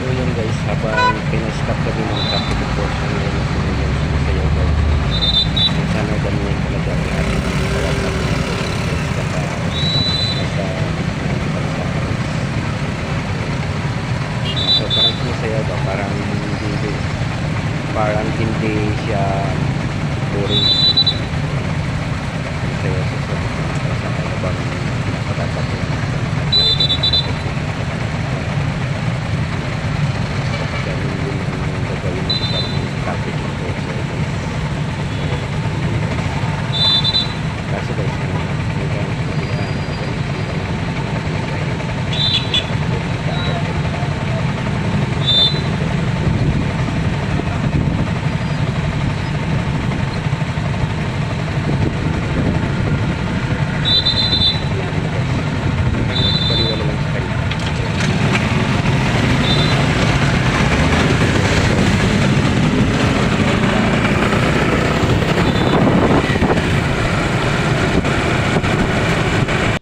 So yun guys, habang pinastop kami ng traffic portion yun, so yun sumasayaw guys. So sana ganyan talaga ang ating kawag na pinag-guys. Nasa. So parang sumasayaw ba? Parang hindi, parang hindi siya boring.